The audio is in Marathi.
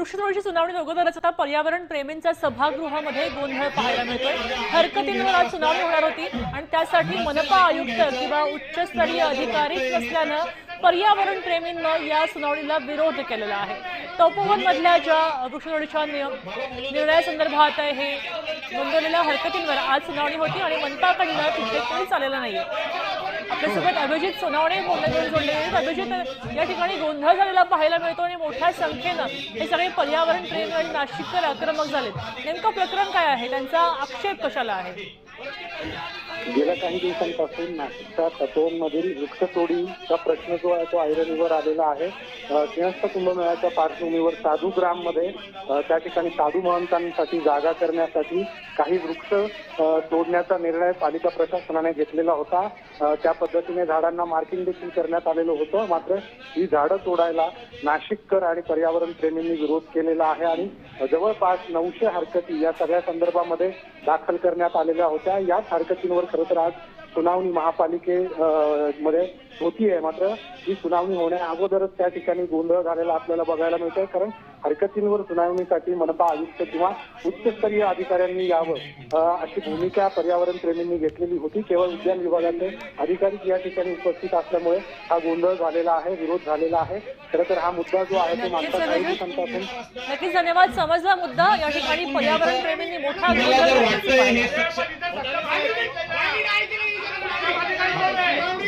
वृक्षतोडीची सुनावणी अगोदरच आता पर्यावरण प्रेमींचा सभागृहामध्ये गोंधळ पाहायला मिळतोय. हरकतींवर आज सुनावणी होणार होती आणि त्यासाठी मनपा आयुक्त किंवा उच्चस्तरीय अधिकारी नसल्यानं पर्यावरण प्रेमींनं या सुनावणीला विरोध केलेला आहे. तपोवन मधल्या ज्या वृक्षतोडीच्या निर्णयासंदर्भात हे नोंदवलेल्या हरकतींवर आज सुनावणी होती आणि मनपाकडनं तिथे कोणीच आलेलं नाहीये. आपल्यासोबत अभिजित सोनावणे बोलले जोडले अभिजित या ठिकाणी गोंधळ झालेला पाहायला मिळतो आणि मोठ्या संख्येनं हे सगळे पर्यावरण प्रेमी आणि नाशिककर आक्रमक झालेत. नेमकं प्रकरण काय आहे? त्यांचा आक्षेप कशाला आहे? गेल्या काही दिवसांपासून नाशिकच्या तत्वांमधील वृक्षतोडीचा प्रश्न जो आहे तो ऐरणीवर आलेला आहे. अ, सिंहस्थ कुंभमेळ्याच्या पार्श्वभूमीवर साधू ग्राममध्ये त्या ठिकाणी साधू महंतांसाठी जागा करण्यासाठी काही वृक्ष तोडण्याचा निर्णय पालिका प्रशासनाने घेतलेला होता. त्या पद्धतीने झाडांना मार्किंग देखील करण्यात आलेलं होतं. मात्र ही झाडं तोडायला नाशिककर आणि पर्यावरण प्रेमींनी विरोध केलेला आहे आणि जवळपास नऊशे हरकती या सगळ्या संदर्भामध्ये दाखल करण्यात आलेल्या होत्या. याच हरकतींवर खरं तर आज सुनावणी महापालिके मध्ये होतीये मात्र ही सुनावणी होण्या अगोदरच त्या ठिकाणी गोंधळ झालेला आपल्याला बघायला मिळतोय. कारण हरकतींवर सुनावणीसाठी मनपा आयुक्त किंवा उच्चस्तरीय अधिकाऱ्यांनी यावं अशी भूमिका पर्यावरण प्रेमींनी घेतलेली होती. केवळ उद्यान विभागाचे अधिकारी या ठिकाणी उपस्थित असल्यामुळे हा गोंधळ झालेला आहे विरोध झालेला आहे. खरं तर हा मुद्दा जो आहे तो मागच्या काही. दिवसांपासून नक्कीच धन्यवाद. समजला मुद्दा. या ठिकाणी पर्यावरण प्रेमींनी मोठा.